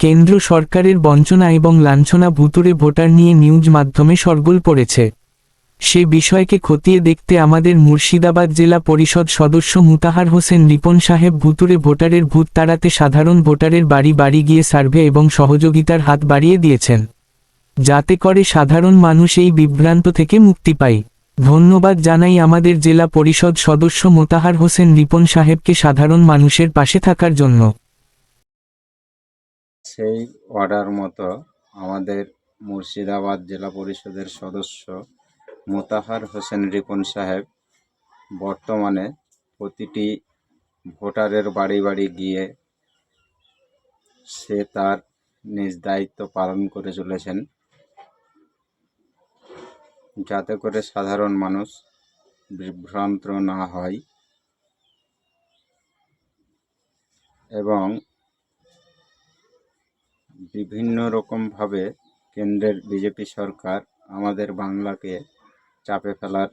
কেন্দ্র সরকারের বঞ্চনা এবং লাঞ্ছনা ভুতুরে ভোটার নিয়ে নিউজ মাধ্যমে সরগোল পড়েছে। সে বিষয়কে খতিয়ে দেখতে আমাদের মুর্শিদাবাদ জেলা পরিষদ সদস্য মুতাহার হোসেন রিপন সাহেব ভুতুরে ভোটারের ভূত তাড়াতে সাধারণ ভোটারের বাড়ি বাড়ি গিয়ে সার্ভে এবং সহযোগিতার হাত বাড়িয়ে দিয়েছেন। যাতে করে সাধারণ মানুষ এই বিভ্রান্ত থেকে মুক্তি পায়। ধন্যবাদ জানাই আমাদের জেলা পরিষদ সদস্য মোতাহার হোসেন রিপন সাহেবকে সাধারণ মানুষের পাশে থাকার জন্য। সেই অর্ডার মতো আমাদের মুর্শিদাবাদ জেলা পরিষদের সদস্য মোতাহার হোসেন রিপন সাহেব বর্তমানে প্রতিটি ভোটারের বাড়ি বাড়ি গিয়ে সে তার নিজ দায়িত্ব পালন করে চলেছেন। যাতে করে সাধারণ মানুষ বিভ্রান্ত না হয়। এবং বিভিন্ন রকমভাবে কেন্দ্রের বিজেপি সরকার আমাদের বাংলাকে চাপে ফেলার